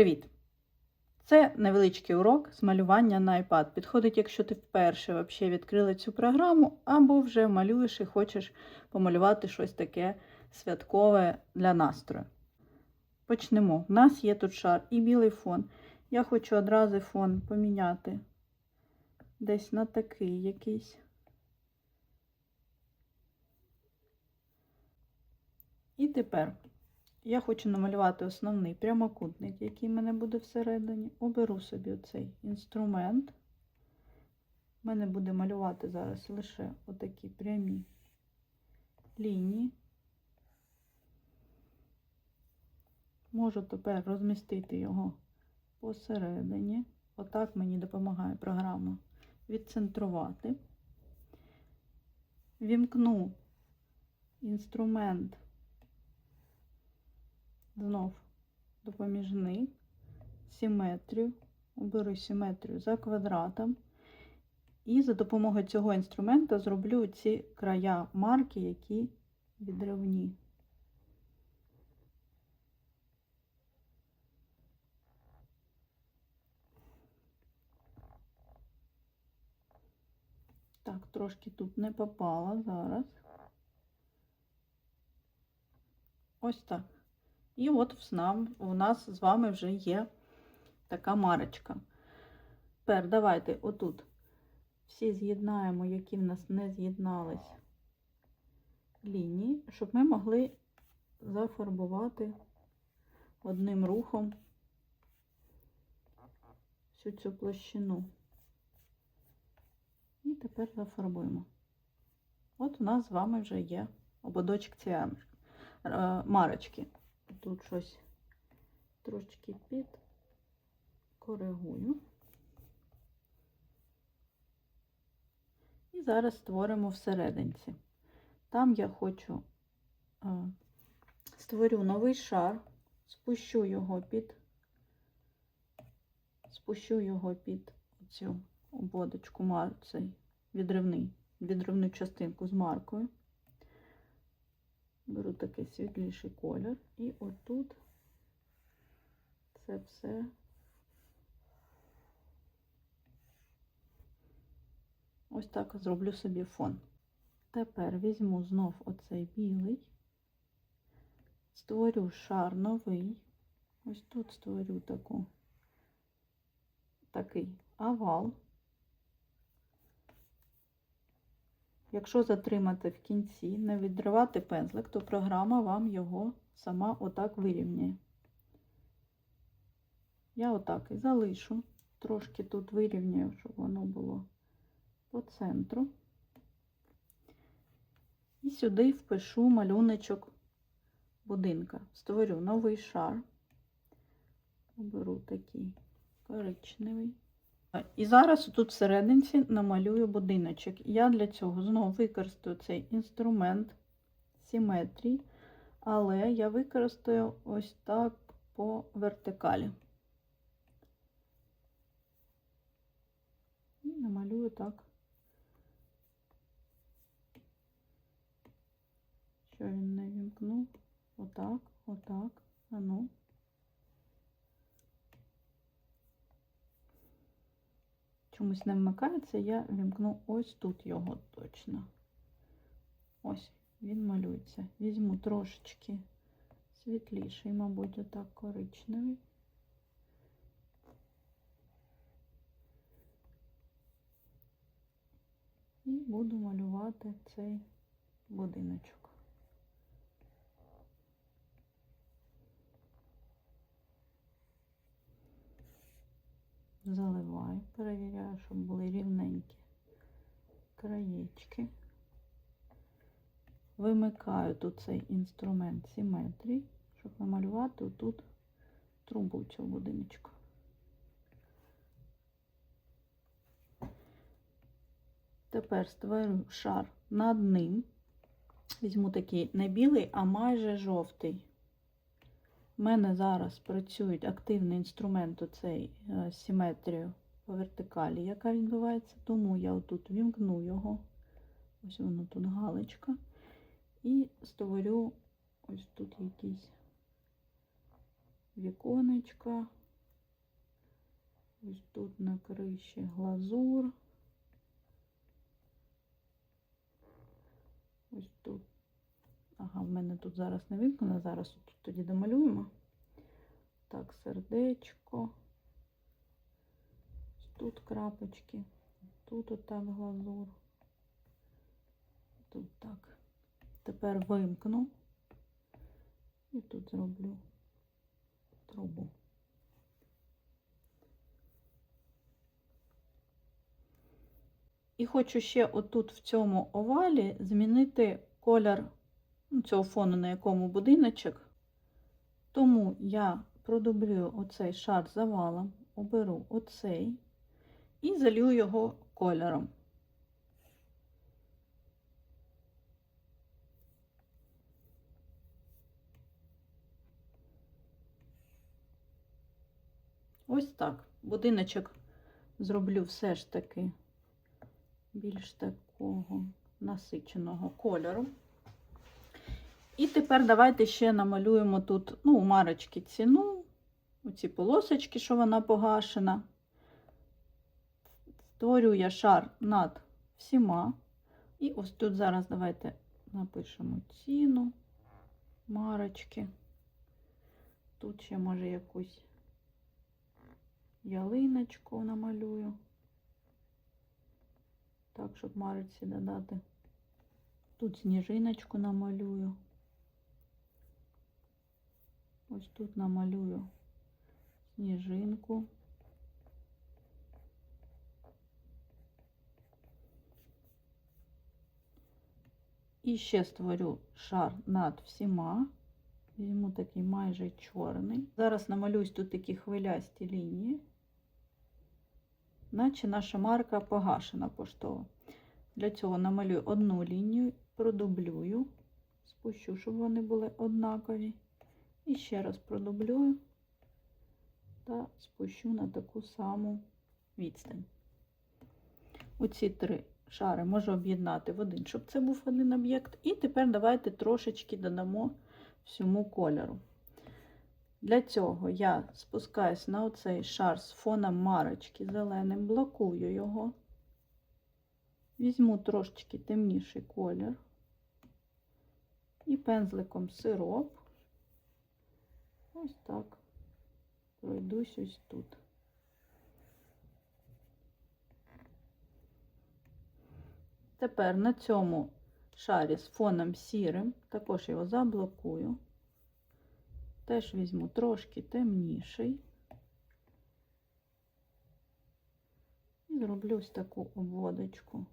Привіт! Це невеличкий урок з малювання на iPad. Підходить, якщо ти вперше вообще відкрила цю програму, або вже малюєш і хочеш помалювати щось таке святкове для настрою. Почнемо. У нас є тут шар і білий фон. Я хочу одразу фон поміняти десь на такий якийсь. І тепер я хочу намалювати основний прямокутник, який в мене буде всередині. Оберу собі цей інструмент. У мене буде малювати зараз лише отакі прямі лінії. Можу тепер розмістити його посередині. Отак мені допомагає програма відцентрувати. Вімкну інструмент знов допоміжний, симетрію, оберу симетрію за квадратом. І за допомогою цього інструмента зроблю ці края марки, які відривні. Так, трошки тут не попало зараз. Ось так. І от у нас з вами вже є така марочка. Тепер давайте отут всі з'єднаємо, які в нас не з'єднались лінії, щоб ми могли зафарбувати одним рухом всю цю площину. І тепер зафарбуємо. От у нас з вами вже є ободочок цієї е, марочки. Тут щось трошки під коригую. І зараз створимо всерединці. Там я хочу а, створю новий шар, спущу його під, спущу його під цю ободочку, цей відривний, відривну частинку з маркою. Беру такий світліший колір, і отут це все ось так зроблю собі фон. Тепер візьму знов оцей білий, створю шар новий, ось тут створю таку, такий овал. Якщо затримати в кінці, не відривати пензлик, то програма вам його сама отак вирівняє. Я отак і залишу, трошки тут вирівняю, щоб воно було по центру. І сюди впишу малюночок будинка. Створю новий шар, оберу такий коричневий. І зараз тут всерединці намалюю будиночок. Я для цього знову використаю цей інструмент симетрії, але я використаю ось так по вертикалі. І намалюю так, що він не вімкнув. Отак, отак, а чомусь не вмикається, я вімкну ось тут його точно. Ось, він малюється. Візьму трошечки світліший, мабуть, отак коричневий. І буду малювати цей будиночок. Заливаю, перевіряю, щоб були рівненькі краєчки. Вимикаю тут цей інструмент симетрії, щоб намалювати тут трубу цього будиночку. Тепер створю шар над ним. Візьму такий не білий, а майже жовтий. У мене зараз працюють активний інструмент оцей е, симетрію по вертикалі, яка відбувається, тому я отут вімкну його, ось воно тут галочка, і створю ось тут якісь віконечка, Ось тут на криші глазур. Ось тут. Ага, в мене тут зараз не вимкнено, зараз тут тоді домалюємо. Так, сердечко. Тут крапочки. Тут отак глазур. Тут так. Тепер вимкну. І тут зроблю трубу. І хочу ще отут в цьому овалі змінити колір цього фону, на якому будиночок. Тому я продублюю оцей шар завалом, оберу оцей і залью його кольором. Ось так. Будиночок зроблю все ж таки більш такого насиченого кольору. І тепер давайте ще намалюємо тут, ну, у марочки ціну, оці полосочки, що вона погашена. Створю я шар над всіма. І ось тут зараз давайте напишемо ціну марочки. Тут ще, може, якусь ялиночку намалюю. Так, щоб марочці додати. Тут сніжиночку намалюю. Ось тут намалюю сніжинку. І ще створю шар над всіма. Візьму такий майже чорний. Зараз намалююсь тут такі хвилясті лінії, наче наша марка погашена поштова. Для цього намалюю одну лінію, продублюю, спущу, щоб вони були однакові. І ще раз продублюю та спущу на таку саму відстань. Оці три шари можу об'єднати в один, щоб це був один об'єкт. І тепер давайте трошечки додамо всьому кольору. Для цього я спускаюсь на оцей шар з фоном марочки зеленим, блокую його. Візьму трошечки темніший колір і пензликом сироп. Ось так. Пройдусь ось тут. Тепер на цьому шарі з фоном сірим, також його заблокую. Теж візьму трошки темніший. І зроблю ось таку обводочку.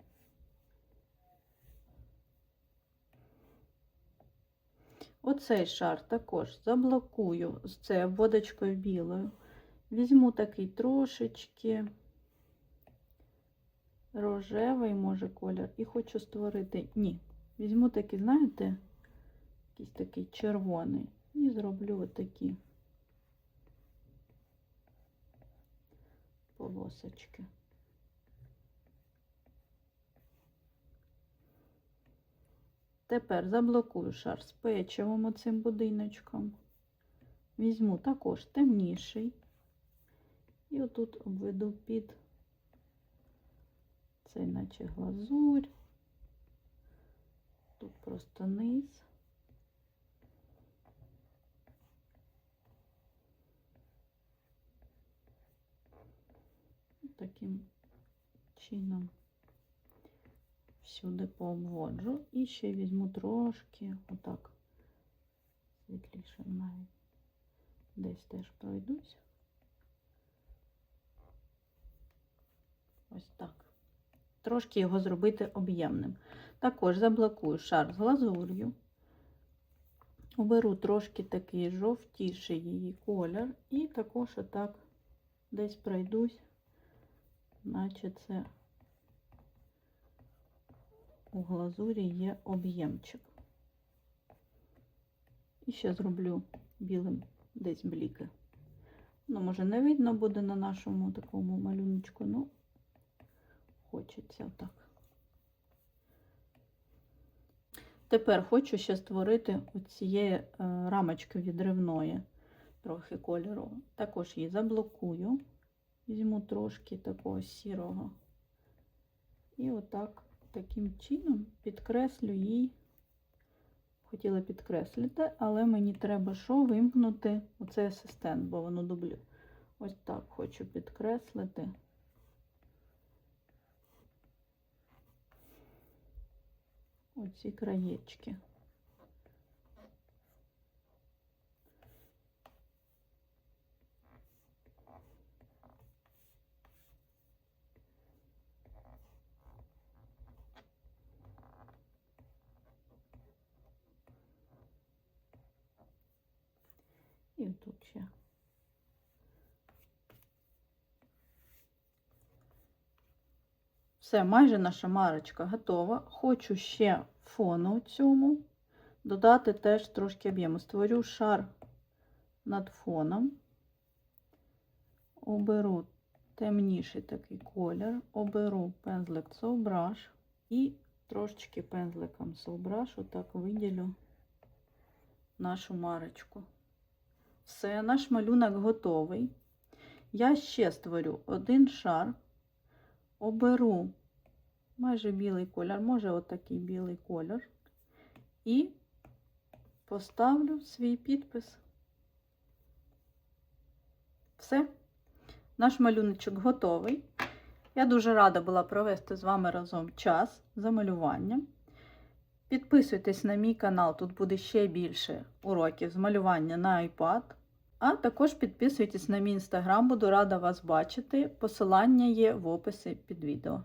Оцей шар також заблокую з цією обводочкою білою. Візьму такий трошечки рожевий, може, колір, і хочу створити. Ні. Візьму такий, знаєте, якийсь такий червоний. І зроблю отакі полосочки. Тепер заблокую шар з печивом оцим будиночком. Візьму також темніший. І отут обведу під цей наче глазурь. Тут просто низ. Таким чином всюди пообводжу. І ще візьму трошки, отак, світліше навіть. Десь теж пройдусь. Ось так. Трошки його зробити об'ємним. Також заблокую шар з глазур'ю. Оберу трошки такий жовтіший її колір. І також отак десь пройдусь, наче це у глазурі є об'ємчик. І ще зроблю білим десь бліки. Ну, може, не видно буде на нашому такому малюночку, ну, хочеться так. Тепер хочу ще створити оцієї е, рамочки відривної, трохи кольору. Також її заблокую. Візьму трошки такого сірого. І отак, таким чином підкреслю їй. Хотіла підкреслити, але мені треба що вимкнути оцей асистент, бо воно дублю. Ось так хочу підкреслити. Оці краєчки. І тут ще. Все, майже наша марочка готова. Хочу ще фону цьому додати теж трошки об'єму. Створю шар над фоном, оберу темніший такий колір, оберу пензлик Soul і трошечки пензликом Brush отак виділю нашу марочку. Все, наш малюнок готовий. Я ще створю один шар, оберу майже білий колір, може отакий білий колір, і поставлю свій підпис. Все, наш малюночок готовий. Я дуже рада була провести з вами разом час за малюванням. Підписуйтесь на мій канал, тут буде ще більше уроків з малювання на iPad. А також підписуйтесь на мій інстаграм, буду рада вас бачити. Посилання є в описі під відео.